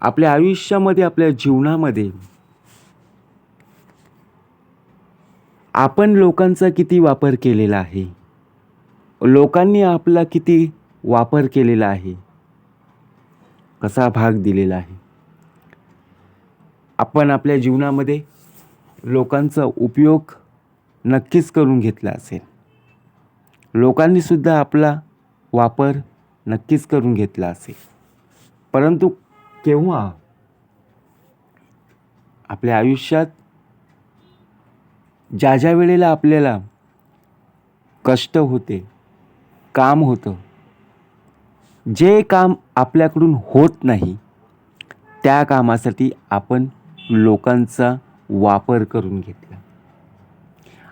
आपल्या आयुष्यामध्ये आपल्या जीवनामध्ये. आपण लोकांचा किती वापर केलेला आहे? लोकांनी आपला किती वापर केलेला आहे? कसा भाग दिलेला आहे? आपण आपल्या जीवनामध्ये लोकांचा उपयोग नक्कीच करून घेतला असेल. लोकांनीसुद्धा आपला वापर नक्कीच करून घेतला असेल. परंतु केव्हा? आपल्या आयुष्यात ज्या ज्या वेळेला आपल्याला कष्ट होते काम होतं जे काम आपल्याकडून होत नाही त्या कामासाठी आपण लोकांचा वापर करून घेतला.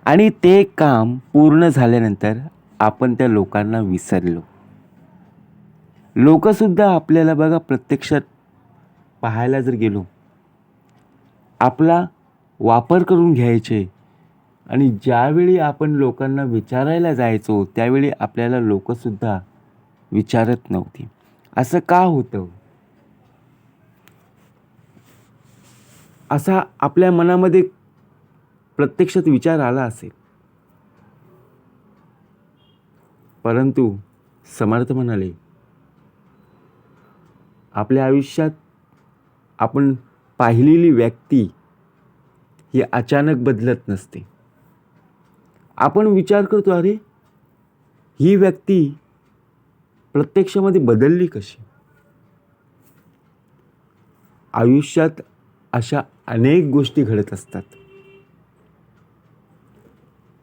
आणि ते काम पूर्ण झाल्यानंतर आपण त्या लोकांना विसरलो. लोकसुद्धा आपल्याला बघा प्रत्यक्षात पाहायला जर गेलो आपला वापर करून घ्यायचे आणि ज्यावेळी आपण लोकांना विचारायला जायचो त्यावेळी आपल्याला लोकसुद्धा विचारत नव्हती. असं का होतं? असा आपल्या मनामध्ये प्रत्यक्षात विचार आला असेल. परंतु समर्थ म्हणाले आपल्या आयुष्यात आपण पाहिलेली व्यक्ती ही अचानक बदलत नसते. आपण विचार करतो अरे ही व्यक्ती प्रत्यक्षामध्ये बदलली कशी? आयुष्यात अशा अनेक गोष्टी घडत असतात.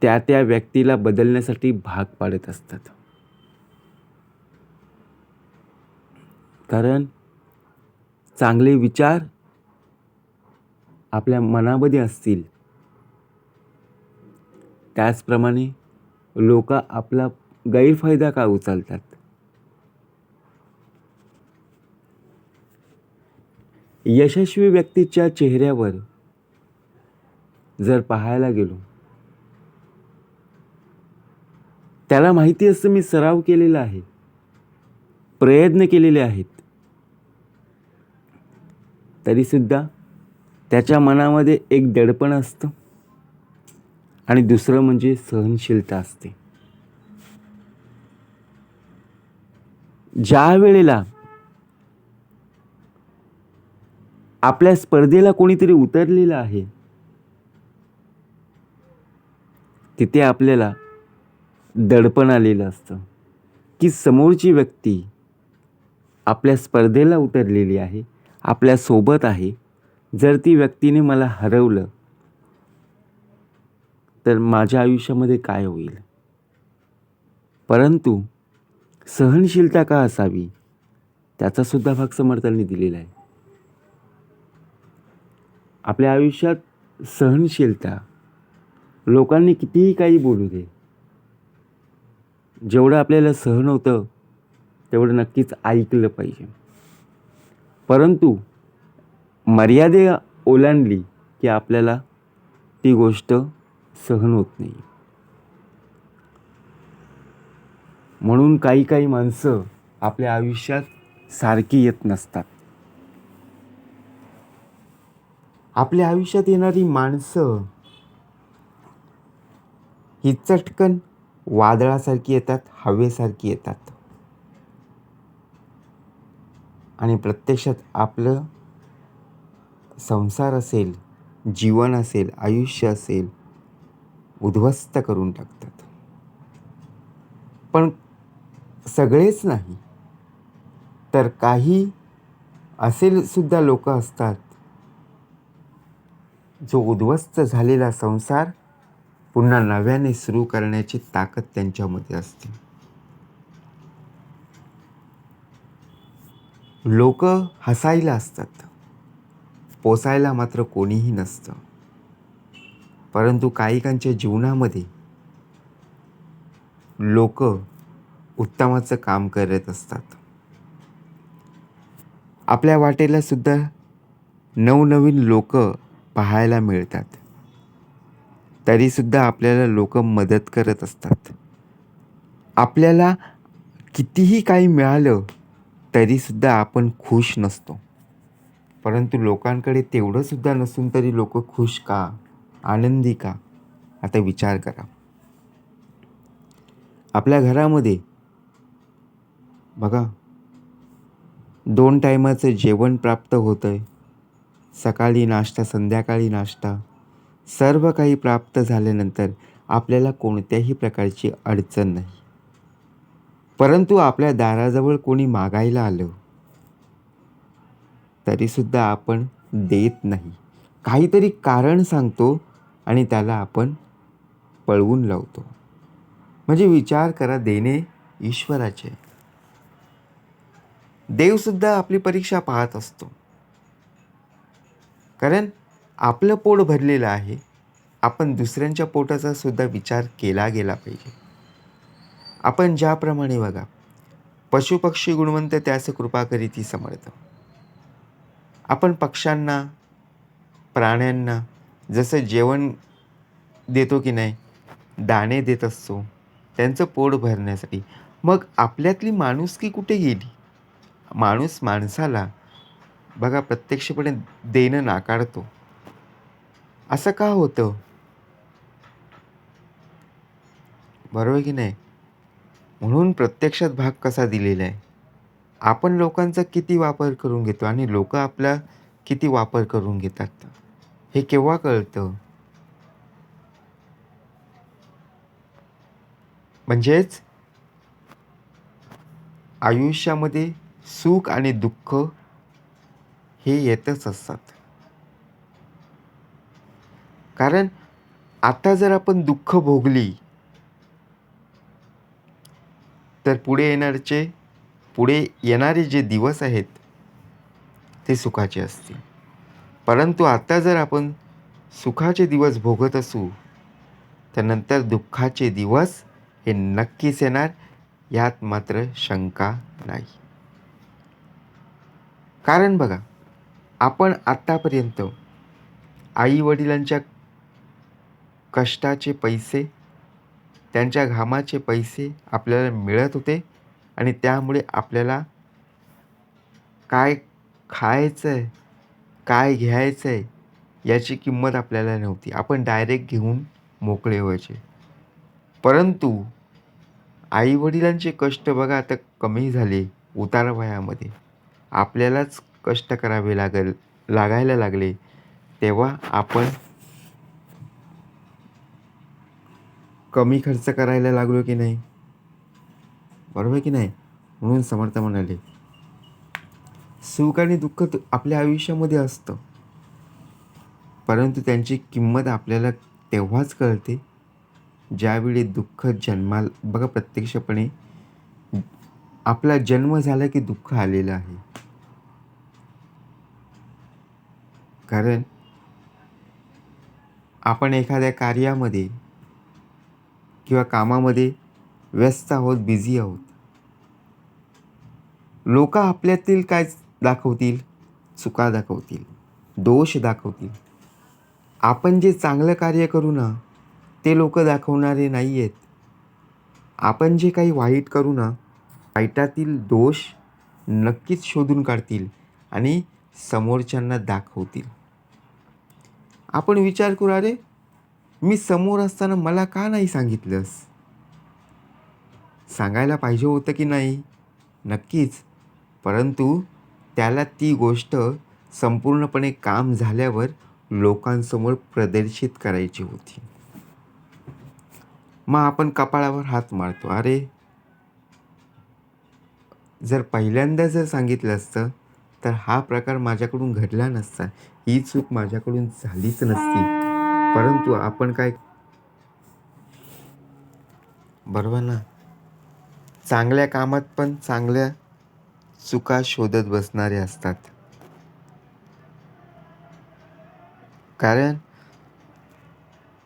त्या त्या व्यक्तीला बदलण्यासाठी भाग पाडत असतात. कारण चांगले विचार आपल्या मनामध्ये असतील. त्याचप्रमाणे लोक आपला गैरफायदा का उचलतात? यशस्वी व्यक्तीच्या चेहऱ्यावर जर पाहायला गेलो त्याला माहिती असतं मी सराव केलेला आहे प्रयत्न केलेले आहेत तरीसुद्धा त्याच्या मनामध्ये एक दडपण असतं. आणि दुसरं म्हणजे सहनशीलता असते. ज्या वेळेला आपल्या स्पर्धेला कोणीतरी उतरलेलं आहे तिथे आपल्याला दडपण आलेलं असतं. की समोरची व्यक्ती आपल्या स्पर्धेला उतरलेली आहे. आपल्यासोबत आहे. जर ती व्यक्तीने मला हरवलं तर माझ्या आयुष्यामध्ये काय होईल? परंतु सहनशीलता का असावी? त्याचासुद्धा भाग समर्थांनी दिलेला आहे. आपल्या आयुष्यात सहनशीलता लोकांनी कितीही काही बोलू दे जेवढं आपल्याला सहन होतं तेवढं नक्कीच ऐकलं पाहिजे. परंतु मर्यादे ओलांडली की आपल्याला ती गोष्ट सहन होत नाही. म्हणून काही काही माणसं आपल्या आयुष्यात सारखी येत नसतात. आपल्या आयुष्यात येणारी माणसं ही चटकन वादळासारखी येतात हवेसारखी येतात. आणि प्रत्यक्षात आपलं संसार असेल जीवन असेल आयुष्य असेल उद्ध्वस्त करून टाकतात. पण सगळेच नाही. तर काही असेलसुद्धा लोक असतात जो उद्ध्वस्त झालेला संसार पुन्हा नव्याने सुरू करण्याची ताकद त्यांच्यामध्ये असते. लोक हसायला असतात. पोसायला मात्र कोणीही नसतं. परंतु काहीकांच्या जीवनामध्ये लोक उत्तमाचं काम करत असतात. आपल्या वाटेला सुद्धा नवनवीन लोक पाहायला मिळतात. तरीसुद्धा आपल्याला लोक मदत करत असतात. आपल्याला कितीही काही मिळालं तरीसुद्धा आपण खुश नसतो. परंतु लोकांकडे तेवढंसुद्धा नसून तरी लोक खुश का? आनंदी का? आता विचार करा. आपल्या घरामध्ये बघा दोन टायमाचं जेवण प्राप्त होतं आहे सकाळी नाश्ता संध्याकाळी नाश्ता सर्व काही प्राप्त झाल्यानंतर आपल्याला कोणत्याही प्रकारची अडचण नाही. परंतु आपल्या दाराजवळ कोणी मागायला आलं तरीसुद्धा आपण देत नाही. काहीतरी कारण सांगतो आणि त्याला आपण पळवून लावतो. म्हणजे विचार करा देणे ईश्वराचे. देवसुद्धा आपली परीक्षा पाहत असतो. कारण आपलं पोट भरलेलं आहे. आपण दुसऱ्यांच्या पोटाचा सुद्धा विचार केला गेला पाहिजे. आपण ज्याप्रमाणे बघा पशुपक्षी गुणवंत त्यास कृपा करीती समर्थ. आपण पक्ष्यांना प्राण्यांना जसं जेवण देतो की नाही दाणे देत असतो त्यांचं पोट भरण्यासाठी मग आपल्यातली माणुसकी कुठे गेली? माणूस माणसाला बघा प्रत्यक्षपणे देणं नाकारतो. असं का होतं? बरोबर की नाही? म्हणून प्रत्यक्षात भाग कसा दिलेला आहे? आपण लोकांचा किती वापर करून घेतो आणि लोक आपला किती वापर करून घेतात? हे केव्हा कळतं? म्हणजेच आयुष्यामध्ये सुख आणि दुःख हे येतच असतात. कारण आता जर आपण दुःख भोगली तर पुढे येणारचे पुढे येणारे जे दिवस आहेत ते सुखाचे असतील. परंतु आत्ता जर आपण सुखाचे दिवस भोगत असू तर नंतर दुःखाचे दिवस हे नक्कीच येणार यात मात्र शंका नाही. कारण बघा आपण आत्तापर्यंत आई वडिलांच्या कष्टाचे पैसे त्यांच्या घामाचे पैसे आपल्याला मिळत होते आणि त्यामुळे आपल्याला काय खायचं आहे काय घ्यायचं आहे याची किंमत आपल्याला नव्हती. आपण डायरेक्ट घेऊन मोकळे व्हायचे. परंतु आईवडिलांचे कष्ट बघा आता कमी झाले उतार वयामध्ये. आपल्यालाच कष्ट करावे लागल लागायला लागले. तेव्हा आपण कमी खर्च करायला लागलो की नाही? बरोबर की नाही? म्हणून समर्थ म्हणाले सुख आणि दुःख आपल्या आयुष्यामध्ये असतं. परंतु त्यांची किंमत आपल्याला तेव्हाच कळते ज्यावेळी दुःख जन्माल बघा प्रत्यक्षपणे आपला जन्म झाला की दुःख आलेलं आहे. कारण आपण एखाद्या कार्यामध्ये किंवा कामामध्ये व्यस्त आहोत बिझी आहोत. लोक आपल्यातील काय दाखवतील? चुका दाखवतील. दोष दाखवतील. आपण जे चांगलं कार्य करू ना ते लोक दाखवणारे नाही आहेत आपण जे काही वाईट करू ना वाईटातील दोष नक्कीच शोधून काढतील आणि समोरच्यांना दाखवतील. आपण विचार करू अरे मी समोर असताना मला का नाही सांगितलंस? सांगायला पाहिजे होतं की नाही? नक्कीच. परंतु त्याला ती गोष्ट संपूर्णपणे काम झाल्यावर लोकांसमोर प्रदर्शित करायची होती. मग आपण कपाळावर हात मारतो. अरे! जर पहिल्यांदा जर सांगितलं असतं तर हा प्रकार माझ्याकडून घडला नसता. ही चूक माझ्याकडून झालीच नसती. परंतु आपण काय बरोबर ना? चांगल्या कामात पण चांगल्या चुका शोधत बसणारे असतात. कारण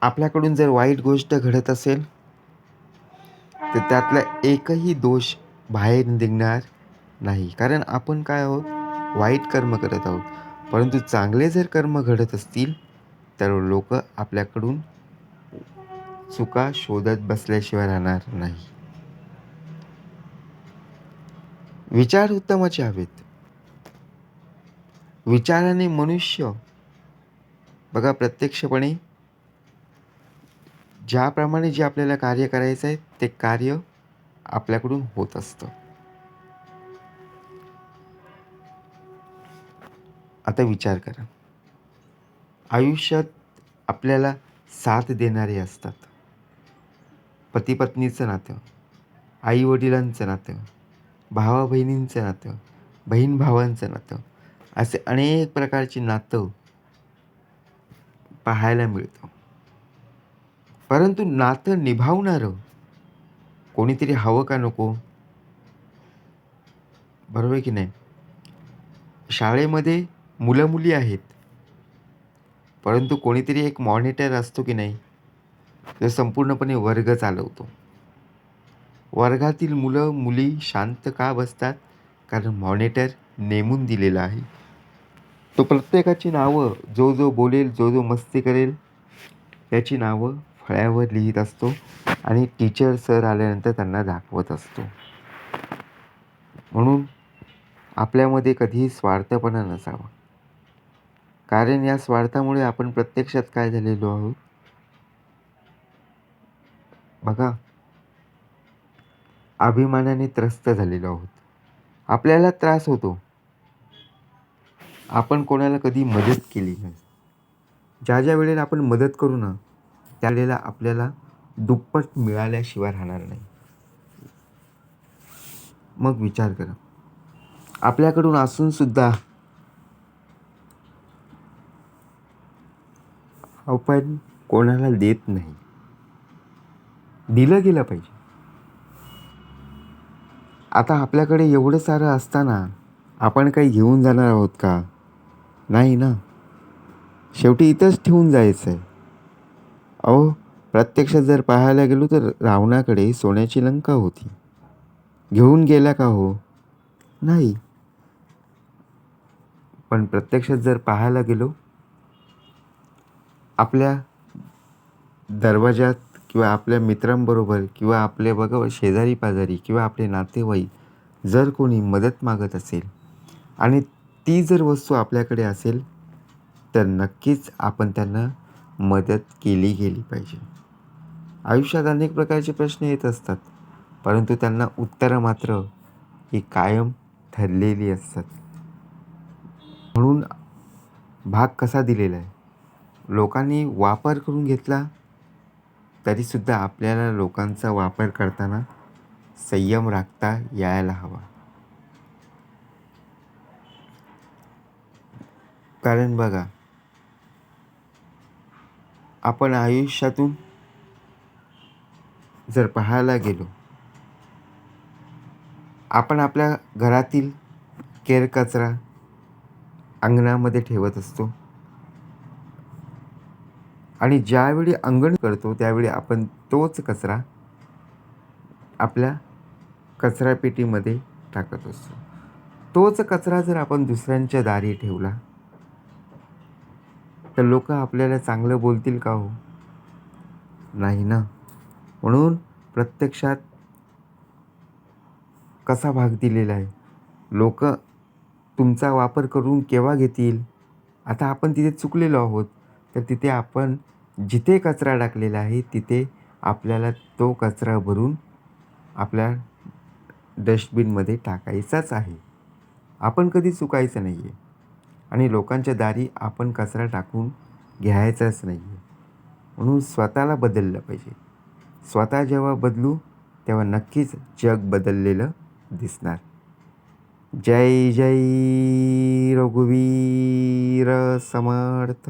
आपल्याकडून जर वाईट गोष्ट घडत असेल तर त्यातला एकही दोष बाहेर निघणार नाही. कारण आपण काय आहोत? वाईट कर्म करत आहोत. परंतु चांगले जर कर्म घडत असतील तर लोक आपल्याकडून चुका शोधत बसल्याशिवाय राहणार नाही. विचार उत्तमाचे हवेत. विचाराने मनुष्य बघा प्रत्यक्षपणे ज्याप्रमाणे जे आपल्याला कार्य करायचं आहे ते कार्य आपल्याकडून होत असतं. आता विचार करा. आयुष्यात आपल्याला साथ देणारे असतात. पती पत्नीचं नातं आई वडिलांचं नातं भावा बहिणींचं नातं बहीण भावांचं नातं असे अनेक प्रकारची नातं पाहायला मिळतं. परंतु नातं निभावणारं कोणीतरी हवं का नको? बरोबर आहे की नाही? शाळेमध्ये मुलं मुली आहेत. परंतु कोणीतरी एक मॉनिटर असतो की नाही जो संपूर्णपणे वर्ग चालवतो. वर्गातील मुलं मुली शांत का बसतात? कारण मॉनिटर नेमून दिलेला आहे. तो प्रत्येकाची नावं जो जो बोलेल जो जो मस्ती करेल त्याची नावं फळ्यावर लिहित असतो आणि टीचर सर आल्यानंतर त्यांना दाखवत असतो. म्हणून आपल्यामध्ये कधीही स्वार्थपणा नसावा. कारण या स्वार्थामुळे आपण प्रत्यक्षात काय झालेलो आहोत? बघा. अभिमानाने त्रस्त झालेलो आहोत. आपल्याला त्रास होतो. आपण कोणाला कधी मदत केली नाही. ज्या ज्या वेळेला आपण मदत करू ना त्यावेळेला आपल्याला दुप्पट मिळाल्याशिवाय राहणार नाही. मग विचार करा. आपल्याकडून असून आपण कोणाला देत नाही. दिलं गेलं पाहिजे. आता आपल्याकडे एवढं सारं असताना आपण काही घेऊन जाणार आहोत का? नाही ना. शेवटी इथंच ठेवून जायचं आहे अहो प्रत्यक्षात जर पाहायला गेलो तर रावणाकडे सोन्याची लंका होती. घेऊन गेला का हो? नाही. पण प्रत्यक्षात जर पाहायला गेलो आपल्या दरवाजात किंवा आपल्या मित्रांबरोबर किंवा आपले बघा शेजारी पाजारी किंवा आपले नातेवाईक जर कोणी मदत मागत असेल आणि ती जर वस्तू आपल्याकडे असेल तर नक्कीच आपण त्यांना मदत केली गेली पाहिजे. आयुष्यात अनेक प्रकारचे प्रश्न येत असतात परंतु त्यांना उत्तरं मात्र ही कायम ठरलेली असतात. म्हणून भाग कसा दिलेला आहे? लोकांनी वापर करून घेतला तरीसुद्धा आपल्याला लोकांचा वापर करताना संयम राखता यायला हवा. कारण बघा आपण आयुष्यातून जर पाहायला गेलो आपण आपल्या घरातील केरकचरा अंगणामध्ये ठेवत असतो. आणि ज्यावेळी अंगण करतो त्यावेळी आपण तोच कचरा आपल्या कचरापेटीमध्ये टाकत असतो. तोच कचरा जर आपण दुसऱ्यांच्या दारी ठेवला तर लोक आपल्याला चांगलं बोलतील का हो? नाही ना. म्हणून प्रत्यक्षात कसा भाग दिलेला आहे? लोक तुमचा वापर करून केव्हा घेतील? आता आपण तिथे चुकलेलो आहोत. तर तिथे आपण जिथे कचरा टाकलेला आहे तिथे आपल्याला तो कचरा भरून आपल्या डस्टबिनमध्ये टाकायचाच आहे. आपण कधी चुकायचं नाही आहे आणि लोकांच्या दारी आपण कचरा टाकून घ्यायचाच नाही आहे म्हणून स्वतःला बदललं पाहिजे. स्वतः जेव्हा बदलू तेव्हा नक्कीच जग बदललेलं दिसणार. जय जय रघुवीर समर्थ.